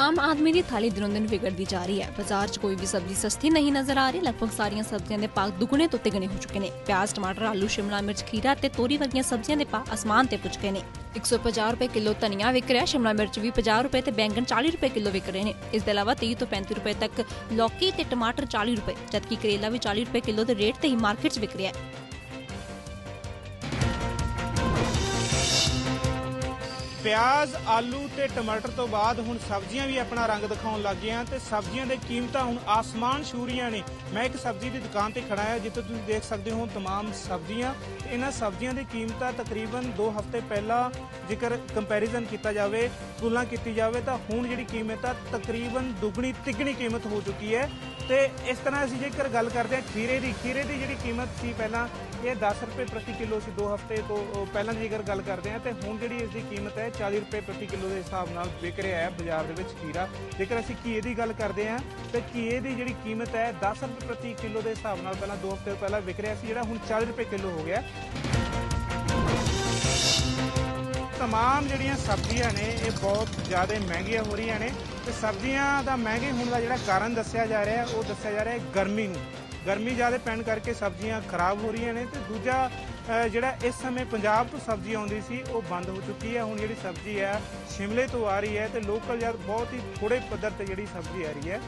ਆਮ ਆਦਮੀ ਦੀ ਥਾਲੀ ਦਿਨੋਂ ਦਿਨ ਵਿਗੜਦੀ ਜਾ ਰਹੀ ਹੈ। ਬਾਜ਼ਾਰ 'ਚ ਕੋਈ ਵੀ ਸਬਜ਼ੀ ਸਸਤੀ ਨਹੀਂ ਨਜ਼ਰ ਆ ਰਹੀ। ਲਗਭਗ ਸਾਰੀਆਂ ਸਬਜ਼ੀਆਂ ਦੇ ਭਾਅ ਦੁੱਗਣੇ ਤੋਂ ਤਿਗਣੇ ਹੋ ਚੁੱਕੇ ਨੇ। ਪਿਆਜ਼, ਟਮਾਟਰ, ਆਲੂ, ਸ਼ਿਮਲਾ ਮਿਰਚ, ਖੀਰਾ ਤੇ ਤੋਰੀ ਵਰਗੀਆਂ ਸਬਜ਼ੀਆਂ ਦੇ ਭਾਅ ਅਸਮਾਨ ਤੇ ਪੁੱਜ ਗਏ ਨੇ। 150 ਰੁਪਏ ਕਿਲੋ ਧਨੀਆ ਵਿਕ ਰਿਹਾ। ਸ਼ਿਮਲਾ ਮਿਰਚ ਵੀ 50 ਰੁਪਏ ਤੇ ਬੈਂਗਣ 40 ਰੁਪਏ ਕਿਲੋ ਵਿਕ ਰਹੇ ਨੇ। ਇਸ ਦੇ ਇਲਾਵਾ 30 ਤੋਂ 35 ਰੁਪਏ ਤੱਕ ਲੌਕੀ ਤੇ ਟਮਾਟਰ 40 ਰੁਪਏ, ਜਦਕਿ ਕਰੇਲਾ ਵੀ 40 ਰੁਪਏ ਕਿਲੋ ਦੇ ਰੇਟ ਤੇ ਹੀ ਮਾਰਕੀਟ 'ਚ ਵਿਕ ਰਿਹਾ ਹੈ। ਪਿਆਜ਼ ਆਲੂ ਤੇ ਟਮਾਟਰ ਤੋਂ ਬਾਅਦ ਹੁਣ ਸਬਜ਼ੀਆਂ ਵੀ ਆਪਣਾ ਰੰਗ ਦਿਖਾਉਣ ਲੱਗ ਗਈਆਂ ਤੇ ਸਬਜ਼ੀਆਂ ਦੇ ਕੀਮਤਾਂ ਹੁਣ ਆਸਮਾਨ ਛੂਰੀਆਂ ਨੇ ਮੈਂ ਇੱਕ ਸਬਜ਼ੀ ਦੀ ਦੁਕਾਨ ਤੇ ਖੜਾ ਹਾਂ ਜਿੱਥੇ ਤੁਸੀਂ ਦੇਖ ਸਕਦੇ ਹੋ तमाम ਸਬਜ਼ੀਆਂ ਤੇ ਇਹਨਾਂ ਸਬਜ਼ੀਆਂ ਦੀ ਕੀਮਤਾਂ ਤਕਰੀਬਨ 2 ਹਫ਼ਤੇ ਪਹਿਲਾਂ ਜੇਕਰ ਕੰਪੈਰੀਜ਼ਨ ਕੀਤਾ ਜਾਵੇ ਤੁਲਨਾ ਕੀਤੀ ਜਾਵੇ ਤਾਂ ਹੁਣ ਜਿਹੜੀ ਕੀਮਤ ਆ ਤਕਰੀਬਨ ਦੁੱਗਣੀ ਤਿੱਗਣੀ ਕੀਮਤ ਹੋ ਚੁੱਕੀ ਹੈ ਤੇ ਇਸ ਤਰ੍ਹਾਂ ਅਸੀਂ ਜੇਕਰ ਗੱਲ ਕਰਦੇ ਹਾਂ ਖੀਰੇ ਦੀ ਖੀਰੇ ਦੀ ਜਿਹੜੀ ਕੀਮਤ ਸੀ ਪਹਿਲਾਂ ਇਹ 10 ਰੁਪਏ ਪ੍ਰਤੀ ਕਿਲੋ ਸੀ 2 ਹਫ਼ਤੇ ਤੋਂ ਅਹ, ਪਹਿਲਾਂ ਦੀ ਜੇਕਰ ਗੱਲ ਕਰਦੇ ਹਾਂ ਤੇ ਹੁਣ ਜਿਹੜੀ ਇਸ ਦੀ ਕੀਮਤ ਹੈ 40 ਰੁਪਏ ਪ੍ਰਤੀ ਕਿਲੋ ਦੇ ਹਿਸਾਬ ਨਾਲ ਵਿਕ ਰਿਹਾ ਹੈ ਬਾਜ਼ਾਰ ਦੇ ਵਿੱਚ ਖੀਰਾ। ਜੇਕਰ ਅਸੀਂ ਘੀਏ ਦੀ ਗੱਲ ਕਰਦੇ ਹਾਂ, ਤੇ ਘੀਏ ਦੀ ਜਿਹੜੀ ਕੀਮਤ ਹੈ 10 ਰੁਪਏ ਪ੍ਰਤੀ ਕਿਲੋ ਦੇ ਹਿਸਾਬ ਨਾਲ ਪਹਿਲਾਂ 2 ਹਫ਼ਤੇ ਪਹਿਲਾਂ ਵਿਕ ਰਿਹਾ ਸੀ, ਜਿਹੜਾ ਹੁਣ 40 ਰੁਪਏ ਕਿਲੋ ਹੋ ਗਿਆ ਤਮਾਮ ਜਿਹੜੀਆਂ ਸਬਜ਼ੀਆਂ ਨੇ, ਇਹ ਬਹੁਤ ਜ਼ਿਆਦਾ ਮਹਿੰਗੀਆਂ ਹੋ ਰਹੀਆਂ ਨੇ, ਤੇ ਸਬਜ਼ੀਆਂ ਦਾ ਮਹਿੰਗੇ ਹੋਣ ਦਾ ਜਿਹੜਾ ਕਾਰਨ ਦੱਸਿਆ ਜਾ ਰਿਹਾ ਉਹ ਦੱਸਿਆ ਜਾ ਰਿਹਾ ਹੈ ਗਰਮੀ ਨੂੰ। ਗਰਮੀ ਜ਼ਿਆਦਾ ਪੈਣ ਕਰਕੇ ਸਬਜ਼ੀਆਂ ਖਰਾਬ ਹੋ ਰਹੀਆਂ ਨੇ, ਤੇ ਦੂਜਾ ਜਿਹੜਾ ਇਸ ਸਮੇਂ ਪੰਜਾਬ ਤੋਂ ਸਬਜ਼ੀ ਆਉਂਦੀ ਸੀ, ਉਹ ਬੰਦ ਹੋ ਚੁੱਕੀ ਹੈ। ਹੁਣ ਜਿਹੜੀ ਸਬਜ਼ੀ ਹੈ, ਸ਼ਿਮਲੇ ਤੋਂ ਆ ਰਹੀ ਹੈ ਤੇ ਲੋਕਲ ਜਦ ਬਹੁਤ ਹੀ ਥੋੜੇ ਪੱਧਰ ਤੇ ਜਿਹੜੀ ਸਬਜ਼ੀ ਆ ਰਹੀ ਹੈ।